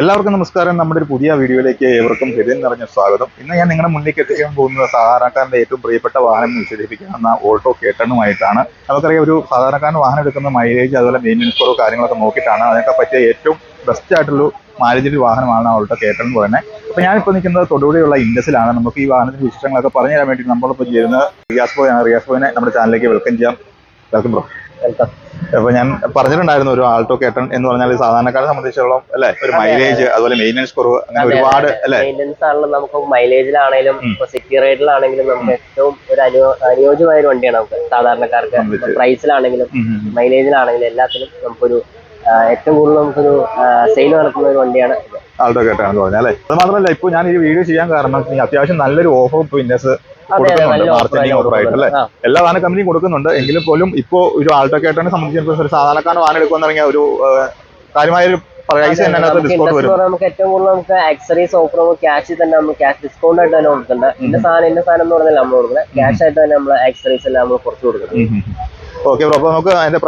എല്ലാവർക്കും നമസ്കാരം. നമ്മുടെ ഒരു പുതിയ വീഡിയോയിലേക്ക് ഏവർക്കും ഹൃദയം നിറഞ്ഞ സ്വാഗതം. ഇന്ന് ഞാൻ നിങ്ങളുടെ മുന്നിലേക്ക് എത്തിക്കാൻ പോകുന്നത് സാധാരണക്കാരന്റെ ഏറ്റവും പ്രിയപ്പെട്ട വാഹനം ഓൾട്ടോ ഓട്ടോ കേട്ടണുമായിട്ടാണ്. നമുക്കറിയാം ഒരു സാധാരണക്കാരൻ വാഹനം എടുക്കുന്ന മൈലേജ് അതുപോലെ മെയിന്റനൻസ് കുറവ് കാര്യങ്ങളൊക്കെ നോക്കിയിട്ടാണ്. അതിനൊക്കെ പറ്റിയ ഏറ്റവും ബെസ്റ്റ് ആയിട്ടുള്ള മാരുതി വാഹനമാണ് ഓട്ടോ കേട്ടൺ എന്ന് പറയുന്നത്. അപ്പോൾ ഞാനിപ്പോൾ നിൽക്കുന്നത് തൊടുപുഴയുള്ള ഇൻഡസിലാണ്. നമുക്ക് ഈ വാഹനത്തിന്റെ വിശേഷങ്ങളൊക്കെ പറഞ്ഞു തരാൻ വേണ്ടി നമ്മളിപ്പോൾ ചെയ്യുന്നത് റിയാസ് ബോയ് ആണ് റിയാസ് ബോയിനെ നമ്മുടെ ചാനലിലേക്ക് വെൽക്കം ചെയ്യാം. വെൽക്കം ബ്രോ അപ്പൊ ഞാൻ പറഞ്ഞിട്ടുണ്ടായിരുന്നു ഒരു ആൾട്ടോ കേട്ടൺ എന്ന് പറഞ്ഞാൽ സാധാരണക്കാരെ സംബന്ധിച്ചോളം അല്ലെ? ഒരു മൈലേജ് അതുപോലെ മെയിന്റനൻസ് കുറവ് അങ്ങനെ ഒരുപാട് അല്ലെ? മെയിന്റനൻസ് ആണെങ്കിലും നമുക്ക് മൈലേജിലാണെങ്കിലും സിറ്റി റൈഡിലാണെങ്കിലും നമുക്ക് ഏറ്റവും ഒരു അനുയോ അനുയോജ്യമായ ഒരു വണ്ടിയാണ് നമുക്ക് സാധാരണക്കാർക്ക്. പ്രൈസിലാണെങ്കിലും മൈലേജിലാണെങ്കിലും എല്ലാത്തിലും നമുക്കൊരു ഏറ്റവും കൂടുതൽ നമുക്കൊരു സെയിൽ നടക്കുന്ന ഒരു വണ്ടിയാണ് ആൾട്ടോ കേട്ടാണെന്ന് പറഞ്ഞാൽ അല്ലെ? അത് മാത്രമല്ല ഇപ്പൊ ഞാൻ ഈ വീഡിയോ ചെയ്യാൻ കാരണം അത്യാവശ്യം നല്ലൊരു ഓഫർ അതെ കൊടുക്കുന്നുണ്ട്. ഓഫർ ആയിട്ട് അല്ലെ? എല്ലാ വാഹന കമ്പനിയും കൊടുക്കുന്നുണ്ട്. എങ്കിലും പോലും ഇപ്പോ ഒരു ആൾട്ടോ കേട്ടനെ സംബന്ധിച്ചിടത്തോളം ഒരു സാധാരണക്കാരൻ വാഹനം എടുക്കുമെന്ന് പറഞ്ഞാൽ ഒരു കാര്യമായ ഒരു പ്രൈസ് തന്നെ അതിനകത്ത് ഡിസ്കൗണ്ട് വരും നമുക്ക് ഏറ്റവും കൂടുതൽ നമുക്ക് ആക്സറീസ് ഓഫർ ക്യാഷ് തന്നെ നമ്മൾ ക്യാഷ് ഡിസ്കൗണ്ട് ആയിട്ട് തന്നെ കൊടുക്കുന്നുണ്ട്. ഇന്ന സാധനം ഇന്ന സാധനം എന്ന് പറഞ്ഞാൽ നമ്മൾ കൊടുക്കുന്നത്. ക്യാഷ് ആയിട്ട് തന്നെ നമ്മൾ ആക്സറീസ് എല്ലാം നമ്മൾ കുറച്ച് കൊടുക്കുന്നത് ഓക്കെ ബ്രോ നമുക്ക് അതിന്റെ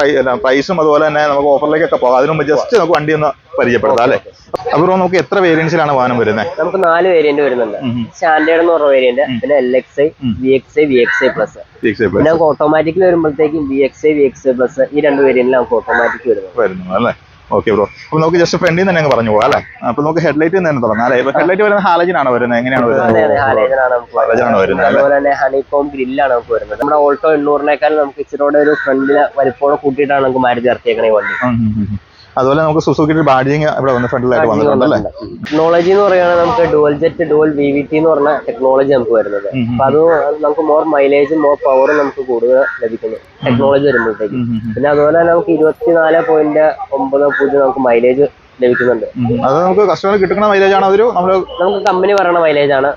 പ്രൈസും അതുപോലെ തന്നെ നമുക്ക് ഓഫറിലേക്കൊക്കെ പോകാം. അതിനു മുമ്പ് ജസ്റ്റ് നമുക്ക് വണ്ടി ഒന്ന് പരിചയപ്പെടുത്താം അല്ലേ? അപ്പൊ ബ്രോ നമുക്ക് എത്ര വേരിയൻസിലാണ് വാഹനം വരുന്നത് നമുക്ക് നാല് വേരിയന്റ് വരുന്നുണ്ട്. സ്റ്റാൻഡേർഡ് എന്ന് പറഞ്ഞ വേരിയന്റ് പിന്നെ L X I. V X I V X I plus പിന്നെ നമുക്ക് ഓട്ടോമാറ്റിക് വരുമ്പോഴത്തേക്കും V X I V X I plus ഈ രണ്ട് വേരിയന്റിൽ നമുക്ക് ഓട്ടോമാറ്റിക് വരുന്നത്. വരുന്നു അല്ലേ? ഓക്കെ ബ്രോ അപ്പൊ നമുക്ക് ജസ്റ്റ് ഫ്രണ്ടിൽ നിന്ന് തന്നെ അങ്ങ് പറഞ്ഞു പോകാം അല്ലേ? അപ്പൊ നമുക്ക് ഹെഡ്ലൈറ്റ് തന്നെ തുടങ്ങാം അല്ലെ? ഹെഡ് ഹെഡ്ലൈറ്റ് വരുന്നത് ഹാലജൻ ആണ് വരുന്നത്. എങ്ങനെയാണ് വരുന്നത്? അതുപോലെ തന്നെ ഹണികോം ഗ്രില്ലാണ് നമുക്ക് വരുന്നത്. നമ്മുടെ ഓൾട്ടോ എണ്ണൂറിനേക്കാൾ നമുക്ക് ഇച്ചിരി ഒരു ഫ്രണ്ടിൽ വലിപ്പോടെ കൂട്ടിയിട്ടാണ് നമുക്ക് മാരുതി ഇറക്കിയേക്കണ വണ്ടി. അതുപോലെ നമുക്ക് സുസുക്കിയുടെ ബാഡിങ് ഇവിടെ വന്ന് ഫ്രണ്ടിലായിട്ട് വന്നിട്ടുണ്ട് അല്ലേ? ടെക്നോളജി എന്ന് പറയുകയാണെങ്കിൽ നമുക്ക് dual jet dual V V T എന്ന് പറഞ്ഞ ടെക്നോളജി നമുക്ക് വരുന്നത്. അപ്പൊ അത് നമുക്ക് മോർ മൈലേജും മോർ പവറും നമുക്ക് കൂടുതൽ ലഭിക്കുന്നു. ടെക്നോളജി വരുമ്പോഴത്തേക്ക്. പിന്നെ അതുപോലെ തന്നെ നമുക്ക് ഇരുപത്തിനാല് പോയിന്റ് ഒമ്പത് പൂജ്യം നമുക്ക് മൈലേജ് ലഭിക്കുന്നുണ്ട്. അത് നമുക്ക് കസ്റ്റമർ കിട്ടുന്ന മൈലേജ് ആണ് അതൊരു നമ്മൾ നമുക്ക് കമ്പനി പറയുന്ന മൈലേജ് ആണ്.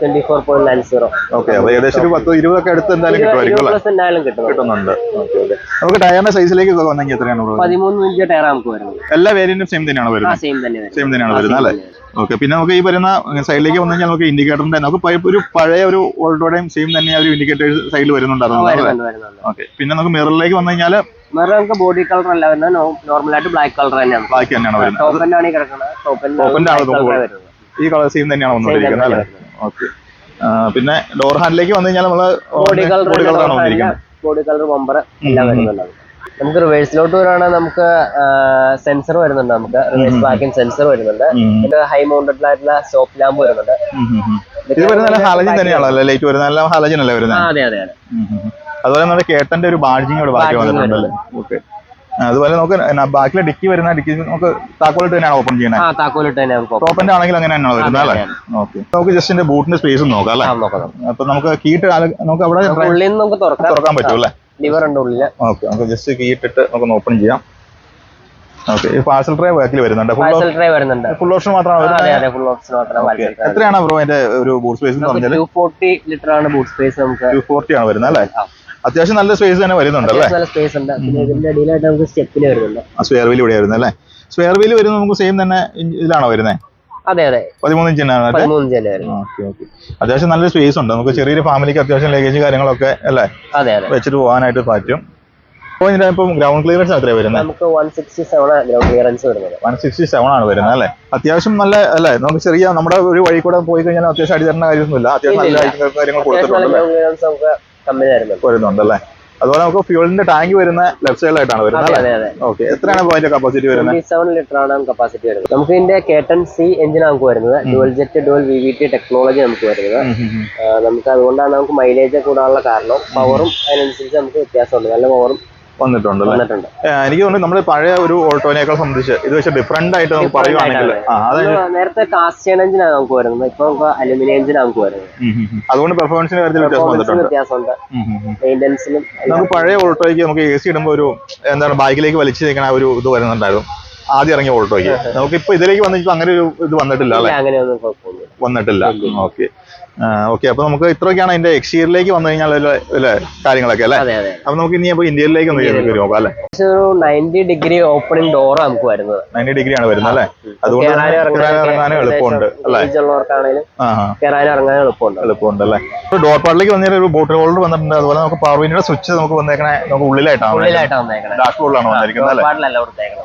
Twenty four point nine zero okay അപ്പൊ ഏകദേശം ഒരു പത്ത് ഇരുപതൊക്കെ അടുത്ത് എന്തായാലും കിട്ടുമായിരിക്കും എന്തായാലും കിട്ടുന്നുണ്ട്. നമുക്ക് ടയറിന്റെ സൈസിലേക്ക് വന്നെങ്കിൽ എത്രയാണ് പതിമൂന്ന് ഇഞ്ച് ടയർ നമുക്ക് വരുന്നത്. എല്ലാ വേരിയന്റും സെയിം തന്നെയാണ് വരുന്നത്? സെയിം തന്നെ സെയിം തന്നെയാണ് വരുന്നത് അല്ലേ? ഓക്കെ പിന്നെ നമുക്ക് ഈ വരുന്ന സൈഡിലേക്ക് വന്നു കഴിഞ്ഞാൽ നമുക്ക് ഇൻഡിക്കേറ്ററിന്റെ നമുക്ക് ഒരു പഴയ ഒരു ഓൾട്ടോടെയും സെയിം തന്നെ ഒരു ഇൻഡിക്കേറ്റർ സൈഡിൽ വരുന്നുണ്ടായിരുന്നു ഓക്കെ പിന്നെ നമുക്ക് മിററിലേക്ക് വന്നു കഴിഞ്ഞാൽ മിറർ നമുക്ക് ബോഡി കളർ അല്ല വരുന്നത്. നോർമൽ ആയിട്ട് ബ്ലാക്ക് കളർ തന്നെയാണ്. ബാക്കി തന്നെയാണ് വരുന്നത്. ടോപ്പ് ആണ് ഈ കിടക്കുന്നത്. ടോപ്പ് ആണ് നമുക്ക് ഈ കളർ സെയിം തന്നെയാണ് വന്നുകൊണ്ടിരിക്കുന്നത് അല്ലേ? ഓക്കെ. പിന്നെ ഡോർ ഹാൻഡിലേക്ക് വന്നു കഴിഞ്ഞാൽ നമ്മൾ body colour body colour bumper എല്ലാം ഉം. വരുന്നുണ്ട് നമുക്ക് റിവേഴ്സിലോട്ട് വരുവാണെങ്കിൽ നമുക്ക് സെൻസർ വരുന്നുണ്ട് നമുക്ക്. റിവേഴ്സ് പാക്കിംഗ് സെൻസർ വരുന്നുണ്ട്. പിന്നെ ഹൈ മൗണ്ടഡ് ആയിട്ടുള്ള സ്റ്റോപ്പ് ലാമ്പ് വരുന്നുണ്ട്. ഇത് വരുന്ന ഹാലജൻ തന്നെയാണല്ലോ ലൈറ്റ് വരുന്ന ഹാലജൻ അല്ലേ വരുന്നത്. അതുപോലെ നമ്മുടെ കേട്ടന്റെ ഒരു ബാഡ്ജിങ് ഇവിടെ ബാക്കി വന്നിട്ടുണ്ടല്ലേ? ഓക്കെ അതുപോലെ നമുക്ക് ബാക്കിലെ ഡിക്കി വരുന്ന ഡിക്കി നമുക്ക് താക്കോലിട്ട് തന്നെയാണ് ഓപ്പൺ ചെയ്യുന്നത്? താക്കോലിട്ട് തന്നെ നമുക്ക് open ടോപ്പന്റെ ആണെങ്കിൽ അങ്ങനെ തന്നെയാണ് വരുന്നത് അല്ലേ? ഓക്കെ നമുക്ക് ജസ്റ്റ് എന്റെ ബൂട്ടിന്റെ സ്പേസ് നോക്കാം അല്ലേ. അപ്പൊ നമുക്ക് കീട്ട് നമുക്ക് അവിടെ നമുക്ക് തുറക്കാൻ പറ്റും അല്ലേ? ലിവർ ഉണ്ട് ഉള്ളിൽ. ഓക്കെ നമുക്ക് ജസ്റ്റ് കീട്ടിട്ട് നമുക്ക് ഓപ്പൺ ചെയ്യാം. ഓക്കെ പാർസൽ ട്രേ ബാക്കിൽ വരുന്നുണ്ട്. പാർസൽ ട്രേ വരുന്നുണ്ട്. ഫുൾ ഓപ്ഷൻ മാത്രമാണ് ഫുൾ ഓപ്ഷൻ മാത്രമാണ്. എത്രയാണ് ബ്രോ അതിന്റെ ഒരു ബൂട്ട് സ്പേസ് എന്ന് പറഞ്ഞാൽ ടു ഫോർട്ടി ലിറ്റർ ആണ് ബൂട്ട് സ്പേസ് നമുക്ക്. ടു ഫോർട്ടി ആണ് വരുന്നത് അല്ലേ. അത്യാവശ്യം നല്ല സ്പേസ് തന്നെ വരുന്നുണ്ട് അല്ലേ? നല്ല സ്പേസ് ഉണ്ട്. പിന്നെ ഇതിന്റെ അടിയിലായിട്ട് നമുക്ക് സ്റ്റെപ്പിൽ വരുന്നുണ്ട്. ആ സ്പെയർ വീൽ ഇവിടെ വരുന്നത് അല്ലേ? സ്പെയർ വീൽ വരുന്നത് നമുക്ക് സെയിം തന്നെ ഇതിലാണോ വരുന്നത് അതെ അതെ. പതിമൂന്ന് ഇഞ്ച് അത്യാവശ്യം നല്ല സ്പേസ് ഉണ്ട്. നമുക്ക് ചെറിയൊരു ഫാമിലിക്ക് അത്യാവശ്യം ലഗേജ് കാര്യങ്ങളൊക്കെ അല്ലേ? അതെ അതെ. വെച്ചിട്ട് പോകാനായിട്ട് പറ്റും. അപ്പോൾ ഇതിന്റെ ഇപ്പം ഗ്രൗണ്ട് ക്ലിയറൻസ് എത്രയാ വരുന്നത്? നമുക്ക് one sixty seven ground clearance വരുന്നത്. വൺ സിക്സ്റ്റി സെവൻ ആണ് വരുന്നത് അല്ലേ? അത്യാവശ്യം നല്ല അല്ലേ? നമുക്ക് ചെറിയ നമ്മുടെ ഒരു വഴി കൂടെ പോയി കഴിഞ്ഞാൽ അത്യാവശ്യം അടി തരുന്ന കാര്യമൊന്നുമില്ല. അത്യാവശ്യം നല്ല കാര്യങ്ങൾ കൊടുത്തിട്ടുണ്ട് കമ്പനി വരുന്നുണ്ട് അല്ലേ അതുപോലെ നമുക്ക് ഫ്യൂളിന്റെ ടാങ്ക് വരുന്ന ലെഫ്റ്റ് സൈഡിലായിട്ടാണ് വരുന്നത് ഓക്കെ. എത്രയാണ് അതിന്റെ കപ്പാസിറ്റി വരുന്നത്? ട്വന്റി സെവൻ ലിറ്റർ ആണ് കപ്പാസിറ്റി വരുന്നത്. നമുക്ക് ഇതിന്റെ കേട്ടൺ സി എഞ്ചിൻ നമുക്ക് വരുന്നത്. Dual jet dual V V T technology നമുക്ക് വരുന്നത്. നമുക്ക് അതുകൊണ്ടാണ് നമുക്ക് മൈലേജ് കൂടാനുള്ള കാരണം. പവറും അതിനനുസരിച്ച് നമുക്ക് വ്യത്യാസമുണ്ട്. നല്ല പവറും വന്നിട്ടുണ്ട് അല്ലേ? വന്നിട്ടുണ്ട്. എനിക്ക് തോന്നുന്നു നമ്മുടെ പഴയ ഒരു ഓൾട്ടോനെക്കാൾ സംബന്ധിച്ച് ഇത് വെച്ച് ഡിഫറെന്റ് ആയിട്ട് നമുക്ക് പറയുവാണെങ്കിൽ നേരത്തെ കാസ്റ്റ് എഞ്ചിനാണ് നമുക്ക് വരുന്നത്. ഇപ്പൊ നമുക്ക് അലുമിനിയം എഞ്ചിനാണ് നമുക്ക് വരുന്നത്. അതുകൊണ്ട് പെർഫോമൻസിന്റെ കാര്യത്തിൽ വ്യത്യാസമുണ്ട്. മെയിന്റെനൻസിലും നമുക്ക് പഴയ ഓൾട്ടോയ്ക്ക് നമുക്ക് എ സി ഇടുമ്പോൾ ഒരു എന്താണ് ബാക്കിലേക്ക് വലിച്ചു നിൽക്കണ ഒരു ഇത് വരുന്നുണ്ടായിരുന്നു. ആദ്യം ഇറങ്ങിയ ഓൾട്ടോയ്ക്ക്. നമുക്ക് ഇപ്പൊ ഇതിലേക്ക് വന്നിട്ട് അങ്ങനെ ഒരു ഇത് വന്നിട്ടില്ല അല്ലെ? വന്നിട്ടില്ല. ഓക്കെ. ഓക്കെ അപ്പൊ നമുക്ക് ഇത്രയൊക്കെയാണ് അതിന്റെ എക്സ്റ്റീരിയറിലേക്ക് വന്നു കഴിഞ്ഞാൽ അല്ലേ കാര്യങ്ങളൊക്കെ അല്ലേ? അപ്പൊ നമുക്ക് ഇനി അപ്പൊ ഇന്ത്യയിലേക്ക് ഒന്ന് നോക്കാം അല്ലേ? പക്ഷെ ഒരു നയന്റി ഡിഗ്രി ഓപ്പണിംഗ് ഡോർ നമുക്ക് വരുന്നത്. നയന്റി ഡിഗ്രി ആണ് വരുന്നത് അല്ലേ? അതുകൊണ്ട് ഇറങ്ങാനും എളുപ്പമുണ്ട് അല്ലേ? കയറാനും ഇറങ്ങാനും എളുപ്പമുണ്ട്. എളുപ്പമുണ്ട് അല്ലേ? ഡോർ പാർട്ടിലേക്ക് വന്നിട്ട് ഒരു ബോട്ടിൽ ഹോൾഡർ വന്നിട്ടുണ്ട്. അതുപോലെ നമുക്ക് പവർ വിൻഡിയുടെ സ്വിച്ച് നമുക്ക് വന്നേക്കണേ നമുക്ക് ഉള്ളിലായിട്ടാണ് ഉള്ളിലായിട്ടാണ് വന്നേക്കണത് ഡാഷ് ബോർഡിലാണ് വന്നിരിക്കുന്നത് അല്ലേ?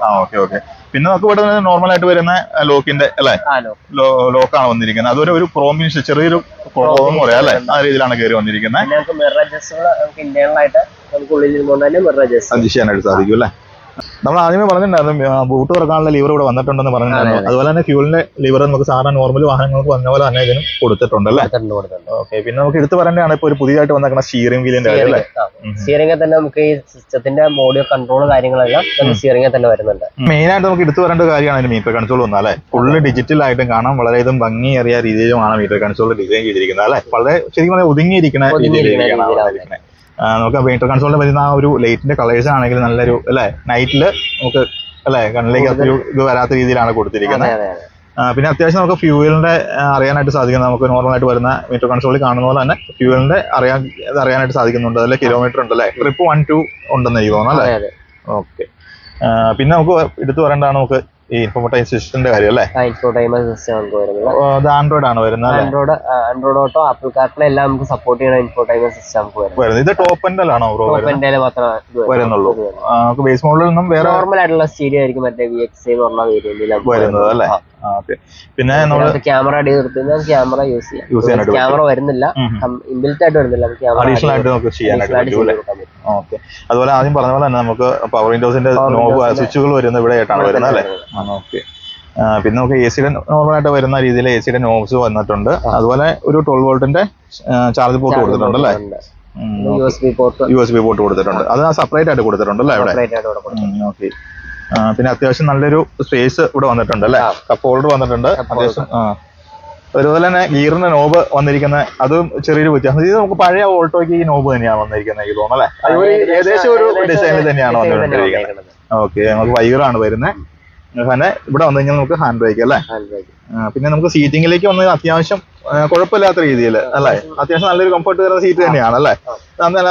ആ ഓക്കെ ഓക്കെ പിന്നെ നമുക്ക് ഇവിടെ നോർമൽ ആയിട്ട് വരുന്ന ലോക്കിന്റെ അല്ലേ? ലോക്കാണ് വന്നിരിക്കുന്നത്. അതൊരു ഒരു ക്രോമിന് ചെറിയൊരു ക്രോം പറയാം അല്ലേ? ആ രീതിയിലാണ് കയറി വന്നിരിക്കുന്നത്. നമുക്ക് മിറർ നമുക്ക് ഇന്റേണൽ ആയിട്ട് നമുക്ക് ഉള്ളിൽ ഇരുന്നുകൊണ്ട് തന്നെ മിറർ അഡ്ജസ്റ്റ് ചെയ്യാനായിട്ട് സാധിക്കും അല്ലേ? നമ്മൾ ആദ്യമേ പറഞ്ഞിട്ടുണ്ടായിരുന്നു ബൂട്ട് തുറക്കാനുള്ള ലിവർ ഇവിടെ വന്നിട്ടുണ്ടെന്ന് പറഞ്ഞിട്ടുണ്ടായിരുന്നു. അതെ, അതുപോലെ തന്നെ ഫ്യൂലിന്റെ ലിവർ നമുക്ക് സാധാരണ നോർമൽ വാഹനങ്ങൾക്ക് വന്ന പോലെ തന്നെ ഇതിനും കൊടുത്തിട്ടുണ്ട് അല്ലേ? ഓക്കെ പിന്നെ നമുക്ക് എടുത്തു പറയേണ്ടതാണ് ഇപ്പൊ ഒരു പുതിയതായിട്ട് വന്നേക്കുന്ന സ്റ്റിയറിംഗ് വീലിന്റെ കാര്യം അല്ലേ? സ്റ്റിയറിംഗിൽ തന്നെ നമുക്ക് ഈ സിസ്റ്റത്തിന്റെ മോഡിയോ കൺട്രോൾ കാര്യങ്ങളെല്ലാം നമുക്ക് സ്റ്റിയറിംഗിൽ തന്നെ വരുന്നുണ്ട്. മെയിൻ ആയിട്ട് നമുക്ക് എടുത്തു പറയേണ്ട കാര്യമാണ് മീറ്റർ കൺസോൾ വന്നാൽ അല്ലേ? ഫുള്ള് ഡിജിറ്റൽ ആയിട്ടും കാണാൻ വളരെയധികം ഭംഗിയേറിയ രീതിയിലുമാണ് മീറ്റർ കൺസോൾ ഡിസൈൻ ചെയ്തിരിക്കുന്നത് അല്ലേ? വളരെ ശരിക്കും പറഞ്ഞാൽ ഒതുങ്ങിയിരിക്കുന്ന രീതിയിലാണ്. നമുക്ക് മീറ്റർ കൺസോളിൽ വരുന്ന ആ ഒരു ലൈറ്റിന്റെ കളേഴ്സ് ആണെങ്കിൽ നല്ലൊരു അല്ലേ? നൈറ്റിൽ നമുക്ക് അല്ലേ? കണ്ണിലേക്ക് അത്ര ഇത് വരാത്ത രീതിയിലാണ് കൊടുത്തിരിക്കുന്നത്. പിന്നെ അത്യാവശ്യം നമുക്ക് ഫ്യൂവലിന്റെ അറിയാനായിട്ട് സാധിക്കുന്നത് നമുക്ക് നോർമൽ ആയിട്ട് വരുന്ന മീറ്റർ കൺസോളിൽ കാണുന്ന പോലെ തന്നെ ഫ്യൂവലിന്റെ അറിയാൻ അറിയാനായിട്ട് സാധിക്കുന്നുണ്ട്. അതിലെ കിലോമീറ്റർ ഉണ്ട് അല്ലേ? ട്രിപ്പ് വൺ ടു ഉണ്ടെന്ന് എനിക്ക് തോന്നുന്നു അല്ലേ? ഓക്കെ പിന്നെ നമുക്ക് എടുത്തു പറയേണ്ടതാണ് നമുക്ക് ഈ ഇൻഫോർമൈൻ സിസ്റ്റത്തിന്റെ കാര്യം അല്ലേ സിസ്റ്റം നമുക്ക് വരുന്നത് അത് ആൻഡ്രോയിഡ് ആണ് വരുന്നത് അല്ലേ? ആൻഡ്രോയിഡ് ആൻഡ്രോയിഡ് ഓട്ടോ ആപ്പിൾ കാർട്ടിലെ എല്ലാം നമുക്ക് സപ്പോർട്ട് ചെയ്യുന്ന ഇൻഫോർടൈൻമെന്റ് സിസ്റ്റം നമുക്ക് വരുന്നത്. വരുന്നത്. ഇത് ടോപ്പ് ആണോ ബ്രോ മാത്രമേ വരുന്നുള്ളൂ. ആ, നമുക്ക് ബേസ് മോഡലിൽ നിന്നും വേറെ നോർമൽ ആയിട്ടുള്ള സ്റ്റീരിയോ ആയിരിക്കും മറ്റേ വി എക്സ് എന്ന് പറഞ്ഞ വരുന്നത് അല്ലേ? ഓക്കെ പിന്നെ നമ്മൾ ക്യാമറ അടി നിർത്തുന്ന ക്യാമറ യൂസ് ചെയ്യാം. Use ചെയ്യാനായിട്ട് ക്യാമറ വരുന്നില്ല. ഇൻബിൽറ്റ് ആയിട്ട് വരുന്നില്ല. നമുക്ക് അഡീഷണൽ ആയിട്ട് നമുക്ക് ചെയ്യാനായിട്ട് പറ്റും. അല്ലേ ഓക്കെ. അതുപോലെ ആദ്യം പറഞ്ഞ പോലെ തന്നെ നമുക്ക് പവർ വിൻഡോസിന്റെ നോബ് സ്വിച്ചുകൾ വരുന്നത് ഇവിടെ ആയിട്ടാണ് വരുന്നത് അല്ലേ? ഓക്കെ. പിന്നെ നമുക്ക് എ സിയുടെ നോർമൽ ആയിട്ട് വരുന്ന രീതിയിൽ എ സിയുടെ നോബ്സ് വന്നിട്ടുണ്ട്. അതുപോലെ ഒരു ട്വൽവ് വോൾട്ടിന്റെ ചാർജ് പോർട്ട് കൊടുത്തിട്ടുണ്ട് അല്ലേ? യു എസ് ബി പോർട്ട് കൊടുത്തിട്ടുണ്ട്. അത് സെപ്പറേറ്റ് ആയിട്ട് കൊടുത്തിട്ടുണ്ട് അല്ലേ ഇവിടെ? ഓക്കെ. പിന്നെ അത്യാവശ്യം നല്ലൊരു സ്പേസ് ഇവിടെ വന്നിട്ടുണ്ട് അല്ലേ. കപ്പ് ഹോൾഡർ വന്നിട്ടുണ്ട്. അത്യാവശ്യം ആ. അതുപോലെ തന്നെ ഗീറിന്റെ നോബ് വന്നിരിക്കുന്ന അതും ചെറിയൊരു വ്യത്യാസം. ഇത് നമുക്ക് പഴയ ഓൾട്ടോയ്ക്ക് ഈ നോബ് തന്നെയാണ് വന്നിരിക്കുന്നത് എനിക്ക് തോന്നുന്നു അല്ലേ? ഏകദേശം ഒരു ഡിസൈനിൽ തന്നെയാണ് വന്നിരിക്കുന്നത്. ഓക്കെ നമുക്ക് വൈറാണ് വരുന്നത് പിന്നെ ഇവിടെ വന്നു കഴിഞ്ഞാൽ നമുക്ക് ഹാൻഡ് ബ്രേക്ക് അല്ലേ? പിന്നെ നമുക്ക് സീറ്റിംഗിലേക്ക് വന്നത് അത്യാവശ്യം കുഴപ്പമില്ലാത്ത രീതിയിൽ അല്ലേ? അത്യാവശ്യം നല്ലൊരു കംഫർട്ട് തരുന്ന സീറ്റ് തന്നെയാണ് അല്ലേ?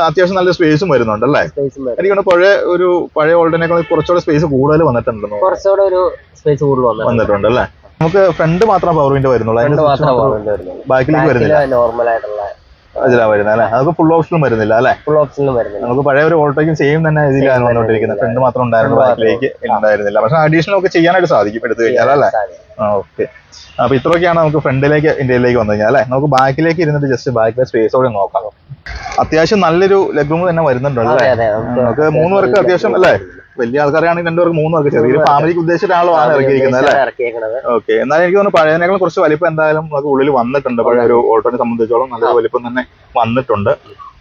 അത്യാവശ്യം നല്ല സ്പേസും വരുന്നുണ്ട് അല്ലേ? എനിക്കൊണ്ട് എനിക്ക് പഴയ ഒരു പഴയ ഓൾഡിനേക്കാൾ കുറച്ചുകൂടെ സ്പേസ് കൂടുതൽ വന്നിട്ടുണ്ടെന്ന്. കുറച്ചുകൂടെ ഒരു സ്പേസ് കൂടുതൽ വന്നിട്ടുണ്ട് അല്ലേ? നമുക്ക് ഫ്രണ്ട് മാത്രം പവർ വിൻഡോ വരുന്നുള്ളൂ. ബാക്കിലേക്ക് വരുന്നില്ല. നോർമൽ ആയിട്ടുള്ള അതിലാ വരുന്നത് അല്ലേ? ഫുൾ ഓപ്ഷനും വരുന്നില്ല അല്ലേ? ഫുൾ ഓപ്ഷനിലും വരുന്നില്ല. നമുക്ക് പഴയ ഒരു ഓൾട്ടോയ്ക്കും സെയിം തന്നെ ഇതിലാണ് വന്നുകൊണ്ടിരിക്കുന്നത്. ഫ്രണ്ട് മാത്രം ഉണ്ടായിരുന്നു ബാക്കിലേക്ക് ഉണ്ടായിരുന്നില്ല. പക്ഷെ അഡീഷണൽ ഒക്കെ ചെയ്യാനായിട്ട് സാധിക്കും എടുത്തു കഴിഞ്ഞാൽ അല്ലെ? ഓക്കെ അപ്പൊ ഇത്രയൊക്കെയാണ് നമുക്ക് ഫ്രണ്ടിലേക്ക് ഇന്ത്യയിലേക്ക് വന്നു കഴിഞ്ഞാൽ അല്ലെ? നമുക്ക് ബാക്കിലേക്ക് ഇരുന്നിട്ട് ജസ്റ്റ് ബാക്കിലെ സ്പേസോടെ നോക്കാം. അത്യാവശ്യം നല്ലൊരു ലെഗ് റൂം തന്നെ വരുന്നുണ്ടല്ലോ അല്ലേ? നമുക്ക് മൂന്ന് പേർക്ക് അത്യാവശ്യം അല്ലേ? വലിയ ആൾക്കാരാണെങ്കിൽ രണ്ടുപേർക്ക് മൂന്ന് പേർക്ക് ചെറിയൊരു ഫാമിലിക്ക് ഉദ്ദേശിച്ചിട്ടാണല്ലോ ആണ് ഇറക്കിയിരിക്കുന്നത് അല്ലേ? ഓക്കെ. എന്നാലും എനിക്ക് തോന്നുന്നു പഴയതിനേക്കാൾ കുറച്ച് വലിപ്പം എന്തായാലും നമുക്ക് ഉള്ളിൽ വന്നിട്ടുണ്ട്. പഴയ ഒരു ഓട്ടോനെ സംബന്ധിച്ചോളം നല്ലൊരു വലിപ്പം തന്നെ വന്നിട്ടുണ്ട്.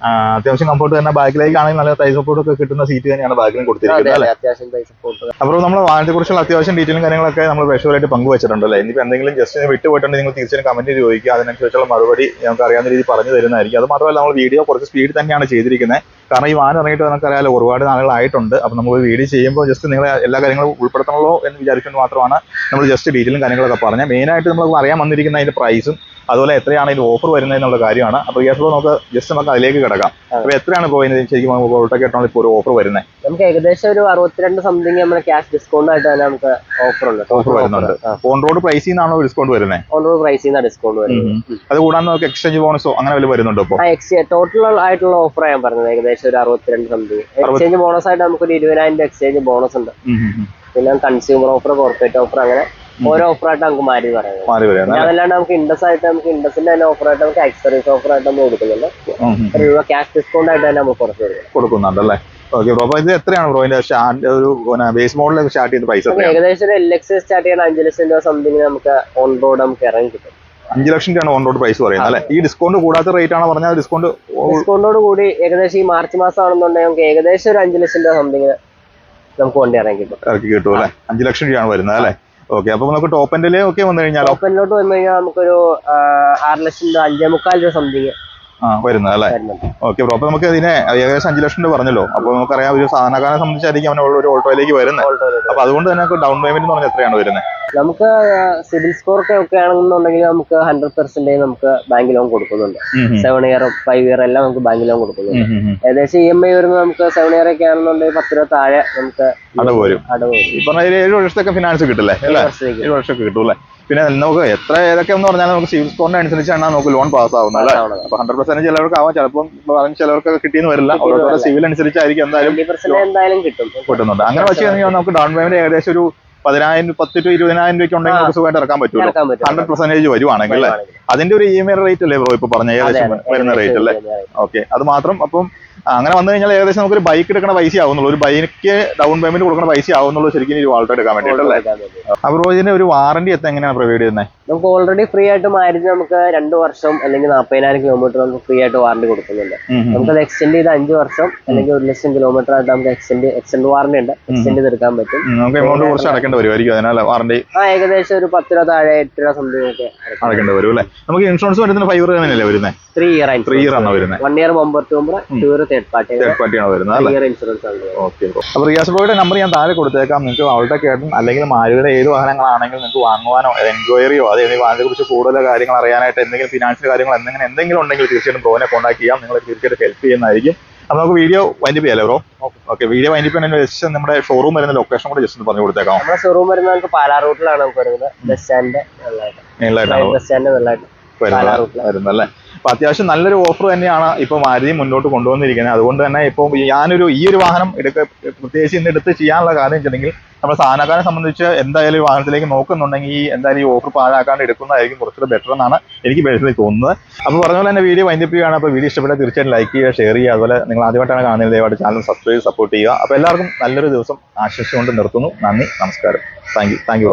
അത്യാവശ്യം കംഫർട്ട് തന്നെ ബാക്കിലേക്കാണെങ്കിൽ നല്ല തൈ സപ്പോർട്ട് ഒക്കെ കിട്ടുന്ന സീറ്റ് തന്നെയാണ് ബാക്കിലും കൊടുത്തിരിക്കുന്നത് സപ്പോർട്ട് അപ്പോൾ നമ്മൾ വാഹനത്തെ കുറിച്ചുള്ള അത്യാവശ്യം ഡീറ്റെയിലും കാര്യങ്ങളൊക്കെ നമ്മൾ പ്രേക്ഷകരായിട്ട് പങ്കുവച്ചിട്ടുണ്ടല്ലേ ഇനിയിപ്പോൾ എന്തെങ്കിലും ജസ്റ്റ് വിട്ടുപോയിട്ടുണ്ടെങ്കിൽ നിങ്ങൾ തീർച്ചയായും കമന്റ് ചോദിക്കുക. അതിനനുസരിച്ചുള്ള മറുപടി നമുക്ക് അറിയാവുന്ന രീതി പറഞ്ഞു തരുന്നതായിരിക്കും. അത് മാത്രമല്ല നമ്മൾ വീഡിയോ കുറച്ച് സ്പീഡ് തന്നെയാണ് ചെയ്തിരിക്കുന്നത് കാരണം ഈ വാഹനം ഇറങ്ങിയിട്ട് നമുക്കറിയാലോ ഒരുപാട് നാളുകളായിട്ടുണ്ട്. അപ്പോൾ നമ്മൾ വീഡിയോ ചെയ്യുമ്പോൾ ജസ്റ്റ് നിങ്ങൾ എല്ലാ കാര്യങ്ങളും ഉൾപ്പെടുത്തണമല്ലോ എന്ന് വിചാരിച്ചുകൊണ്ട് മാത്രമാണ് നമ്മൾ ജസ്റ്റ് ഡീറ്റെയിലും കാര്യങ്ങളൊക്കെ പറഞ്ഞത്. മെയിനായിട്ട് നമ്മൾ അറിയാൻ വന്നിരിക്കുന്ന അതിന്റെ പ്രൈസും അതുപോലെ എത്രയാണ് ഇതിൽ ഓഫർ വരുന്നത് എന്നുള്ള കാര്യമാണ്. അപ്പോൾ ഗ്യാസ് നമുക്ക് ജസ്റ്റ് നമുക്ക് അതിലേക്ക് കിടക്കാം. അപ്പോൾ എത്രയാണ് ഇപ്പോൾ ഇതിന് ശരിക്കും നമുക്ക് ഓട്ടോക്ക് ആയിട്ടാണ് ഇപ്പോൾ ഒരു ഓഫർ വരുന്നത്? നമുക്ക് ഏകദേശം ഒരു അറുപത്തിരണ്ട് സംതിങ് നമ്മുടെ ക്യാഷ് ഡിസ്കൗണ്ട് ആയിട്ട് തന്നെ നമുക്ക് ഓഫർ ഉണ്ട്. ഓഫർ വരുന്നുണ്ട്. ഓൺ റോഡ് പ്രൈസിൽ നിന്നാണോ ഡിസ്കൗണ്ട് വരുന്നത് ഓൺ റോഡ് പ്രൈസിൽ നിന്നാണ് ഡിസ്കൗണ്ട് വരുന്നത്. അത് കൂടാതെ നമുക്ക് എക്സ്ചേഞ്ച് ബോണസോ അങ്ങനെ വല്ല വരുന്നുണ്ട് ഇപ്പോൾ? ടോട്ടൽ ആയിട്ടുള്ള ഓഫർ ഞാൻ പറഞ്ഞത്. ഏകദേശം ഒരു അറുപത്തിരണ്ട് സംതിങ് എക്സ്ചേഞ്ച് ബോണസ് ആയിട്ട് നമുക്ക് ഒരു ഇരുപതിനായിരം രൂപ എക്സ്ചേഞ്ച് ബോണസ് ഉണ്ട്. പിന്നെ കൺസ്യൂമർ ഓഫർ കോർപ്പറേറ്റ് ഓഫർ അങ്ങനെ ഓരോ ഓഫർ ആയിട്ട് നമുക്ക് മാറി പറയാം. മാറി വരുന്നത് അതല്ലാണ്ട് നമുക്ക് ഇൻഡസ് ആയിട്ട് നമുക്ക് ഇൻഡസിന്റെ തന്നെ ഓഫർ ആയിട്ട് നമുക്ക് ആക്സറീസ് ഓഫർ ആയിട്ട് നമ്മൾ കൊടുക്കുന്നുണ്ട് രൂപ ക്യാഷ് ഡിസ്കൗണ്ട് ആയിട്ട് തന്നെ നമ്മൾ കുറച്ച് കൊടുക്കും. കൊടുക്കുന്നുണ്ട് അല്ലേ ഓക്കെ ബ്രോ ഇത് എത്രയാണ് ബ്രോയിന്റെ ഒരു ബേസ് മോഡൽ സ്റ്റാർട്ട് ചെയ്യുന്ന പൈസ ഏകദേശം ഒരു എൽ എക്സ് സ്റ്റാർട്ട് ചെയ്യണ അഞ്ച് ലക്ഷം രൂപ സംതിങ് നമുക്ക് ഓൺ റോഡ് നമുക്ക് ഇറങ്ങി കിട്ടും. അഞ്ച് ലക്ഷം രൂപയാണ് ഓൺ റോഡ് പ്രൈസ് പറയുന്നത് അല്ലേ? ഈ ഡിസ്കൗണ്ട് കൂടാത്ത റേറ്റ് ആണ് പറഞ്ഞാൽ ഡിസ്കൗണ്ട് ഡിസ്കൗണ്ടോട് കൂടി ഏകദേശം ഈ മാർച്ച് മാസം ആണെന്നുണ്ടെങ്കിൽ നമുക്ക് ഏകദേശം ഒരു അഞ്ച് ലക്ഷം രൂപ സംതിങ് നമുക്ക് വണ്ടി ഇറങ്ങി കിട്ടും. ഇറക്കി കിട്ടും അല്ലേ? അഞ്ച് ലക്ഷം രൂപയാണ് വരുന്നത് അല്ലേ? ഓക്കെ അപ്പൊ നമുക്ക് ടോപ്പ് എൻഡിലെ ഒക്കെ വന്നു കഴിഞ്ഞാൽ ടോപ്പ് എൻഡിലോട്ട് വന്നു കഴിഞ്ഞാൽ നമുക്കൊരു ആറ് ലക്ഷം രൂപ അഞ്ചേ മുക്കാൽ രൂപ സംതിങ് ആ വരുന്നത് അല്ലേ? ഓക്കെ ബ്രോ അപ്പോൾ നമുക്ക് ഇതിനെ ഏകദേശം അഞ്ച് ലക്ഷം രൂപ പറഞ്ഞല്ലോ. അപ്പൊ നമുക്കറിയാം ഒരു സാധനക്കാരനെ സംബന്ധിച്ചായിരിക്കും അവൻ ഒരു ഓട്ടോയിലേക്ക് വരുന്നത് അപ്പൊ അതുകൊണ്ട് തന്നെ ഡൗൺ പേയ്മെന്റ് എന്ന് പറഞ്ഞാൽ എത്രയാണ് വരുന്നത് നമുക്ക് സിബിൽ സ്കോർ ഒക്കെ ഒക്കെ ആണെന്നുണ്ടെങ്കിൽ നമുക്ക് ഹൺഡ്രഡ് പെർസെന്റേജ് നമുക്ക് ബാങ്ക് ലോൺ കൊടുക്കുന്നുണ്ട്. സെവൻ ഇയർ ഫൈവ് ഇയർ എല്ലാം നമുക്ക് ബാങ്ക് ലോൺ കൊടുക്കുന്നുണ്ട്. ഏകദേശം ഇ എം ഐ വരുന്നത് നമുക്ക് സെവൻ ഇയർ ഒക്കെ ആണെന്നുണ്ടെങ്കിൽ പത്ത് രൂപ താഴെ നമുക്ക് അടവ് വരും. ഏഴ് വർഷത്തൊക്കെ ഫിനാൻസ് കിട്ടില്ലേ? ഏഴ് വർഷമൊക്കെ കിട്ടും അല്ലേ? പിന്നെ നമുക്ക് എത്ര ഏതൊക്കെ എന്ന് പറഞ്ഞാൽ നമുക്ക് സിവിൽ സ്കോറിന് അനുസരിച്ചാണ് നമുക്ക് ലോൺ പാസ് ആവുന്നത്. അപ്പൊ ഹൺഡ്രഡ് പെർസെന്റ് ചിലവർക്ക് ആവാം. ചിലപ്പോൾ പറഞ്ഞ ചിലവർക്ക് കിട്ടിയെന്ന് വരില്ല. ഓരോരുത്തരുടെ സിവിൽ അനുസരിച്ചായിരിക്കും എന്തായാലും കിട്ടുന്നുണ്ട്. അങ്ങനെ വെച്ച് കഴിഞ്ഞാൽ നമുക്ക് ഡൗൺ പേയ്മെന്റ് ഏകദേശം ഒരു പതിനായിരം പത്ത് ടു ഇരുപതിനായിരം രൂപയ്ക്ക് ഉണ്ടെങ്കിൽ. നമുക്ക് സുഖമായിട്ട് ഇറക്കാൻ പറ്റുമല്ലോ ഹൺഡ്രഡ് പെർസെന്റേജ് വരുവാണെങ്കിൽ അല്ലേ. അതിന്റെ ഒരു ഇ എം ഐ റേറ്റ് അല്ലേ ബ്രോ ഇപ്പൊ പറഞ്ഞ ഏകദേശം വരുന്ന റേറ്റ് ഏകദേശം അല്ലേ. ഓക്കെ അത് മാത്രം അപ്പം അങ്ങനെ വന്നു കഴിഞ്ഞാൽ ഏകദേശം നമുക്ക് ഒരു ബൈക്ക് എടുക്കണ പൈസ ആവുന്നുള്ളൂ. ഒരു ബൈക്ക് ഡൗൺ പേയ്മെന്റ് കൊടുക്കണ പൈസ ആവുന്നുള്ളൂ ശരിക്കും ഈ വാൾട്ട് എടുക്കാൻ വേണ്ടിയിട്ടല്ലേ അപ്പൊ വേണ്ടി. അപ്പോൾ ഇതിന് ഒരു വാറന്റി എത്ര എങ്ങനെയാണ് പ്രൊവൈഡ് ചെയ്യുന്നത് നമുക്ക് ഓൾറെഡി ഫ്രീ ആയിട്ട് മാരുതി നമുക്ക് രണ്ട് വർഷം അല്ലെങ്കിൽ നാൽപ്പതിനായിരം കിലോമീറ്റർ നമുക്ക് ഫ്രീ ആയിട്ട് വാറണ്ടി കൊടുക്കുന്നുണ്ട്. നമുക്കത് എക്സ്റ്റെൻഡ് ചെയ്ത് അഞ്ച് വർഷം അല്ലെങ്കിൽ ഒരു ലക്ഷം കിലോമീറ്റർ ആയിട്ട് നമുക്ക് എക്സ്റ്റെൻഡ് എക്സ്റ്റെൻഡ് വാറണ്ടി ഉണ്ട്. എക്സ്റ്റെൻഡ് ചെയ്തെടുക്കാൻ പറ്റും. നമുക്ക് എമൗണ്ട് കുറച്ച് അടക്കേണ്ടി വരുമായിരിക്കും അതിനാൽ വാറന്റി ആ ഏകദേശം ഒരു പത്ത് രൂപ താഴെ എട്ട് രൂപ സംതിങ് ഒക്കെ അടക്കേണ്ടി വരും അല്ലേ? നമുക്ക് ഇൻഷുറൻസ് വരുന്ന ഫൈവ് ഇയർ തന്നെയല്ലേ വരുന്നത് ത്രീ ഇയർ ത്രീ ഇയർ ആണ് വരുന്നത് വൺ ഇയർ ഒമ്പത് ടു ഇയർ തേർഡ് പാർട്ടിയാണോ വരുന്നത് ഇൻഷുറൻസ് ആണ് വരുന്നത്. ഓക്കെ അപ്പോൾ റിയാസ് ബ്രോയുടെ നമ്പർ ഞാൻ താഴെ കൊടുത്തേക്കാം. നിങ്ങൾക്ക് അവളുടെ കേട്ടൻ അല്ലെങ്കിൽ മാരുതിയുടെ ഏത് വാഹനങ്ങളാണെങ്കിൽ നിങ്ങൾക്ക് വാങ്ങുവാനോ എൻക്വയറിയോ അതെ വാഹനത്തെ കുറിച്ച് കൂടുതൽ കാര്യങ്ങൾ അറിയാനായിട്ട് എന്തെങ്കിലും ഫിനാൻഷ്യൽ കാര്യങ്ങൾ എന്തെങ്കിലും എന്തെങ്കിലും ഉണ്ടെങ്കിൽ തീർച്ചയായിട്ടും ബ്രോനെ കോൺടാക്ട് ചെയ്യാം. നിങ്ങൾ തീർച്ചയായിട്ടും ഹെൽപ്പ് ചെയ്യുന്നതായിരിക്കും. അപ്പോൾ നമുക്ക് വീഡിയോ വൈൻഡപ്പ് ചെയ്യാലോ bro? Okay video wind up ചെയ്യുന്നതിന് ജസ്റ്റ് നമ്മുടെ ഷോറൂം വരുന്ന ലൊക്കേഷൻ കൂടെ ജസ്റ്റ് ഒന്ന് പറഞ്ഞു കൊടുത്തേക്കാം. നമ്മുടെ ഷോറൂം വരുന്നത് നമുക്ക് പാലാ റൂട്ടിലാണ് നമുക്ക് വരുന്നത്. ബസ് സ്റ്റാൻഡ് ബസ് സ്റ്റാൻഡ് വരുന്നല്ലേ അപ്പൊ അത്യാവശ്യം നല്ലൊരു ഓഫർ തന്നെയാണ് ഇപ്പൊ മാരുതി മുന്നോട്ട് കൊണ്ടുവന്നിരിക്കുന്നത്. അതുകൊണ്ട് തന്നെ ഇപ്പൊ ഞാനൊരു ഈ ഒരു വാഹനം എടുക്ക പ്രത്യേകിച്ച് ഇന്ന് എടുത്ത് ചെയ്യാനുള്ള കാര്യം വെച്ചിട്ടുണ്ടെങ്കിൽ നമ്മൾ സാധനക്കാരെ സംബന്ധിച്ച് എന്തായാലും ഈ വാഹനത്തിലേക്ക് നോക്കുന്നുണ്ടെങ്കിൽ ഈ എന്തായാലും ഈ ഓഫർ പാഴാക്കാണ്ട് എടുക്കുന്നതായിരിക്കും കുറച്ചുകൂടെ ബെറ്റർ എന്നാണ് എനിക്ക് പേഴ്സണലി തോന്നുന്നത്. അപ്പോൾ പറഞ്ഞ പോലെ തന്നെ വീഡിയോ വൈൻഡപ്പ് ചെയ്യുകയാണ്. വീഡിയോ ഇഷ്ടപ്പെട്ടാൽ തീർച്ചയായിട്ടും ലൈക്ക് ചെയ്യുക ഷെയർ ചെയ്യുക. അതുപോലെ നിങ്ങൾ ആദ്യമായിട്ടാണ് കാണുന്നത് ദയവായിട്ട് ചാനൽ സബ്സ്ക്രൈബ് സപ്പോർട്ട് ചെയ്യുക. അപ്പോൾ എല്ലാവർക്കും നല്ലൊരു ദിവസം ആശംസിച്ചുകൊണ്ട് നിർത്തുന്നു. നന്ദി നമസ്കാരം. Thank you thank U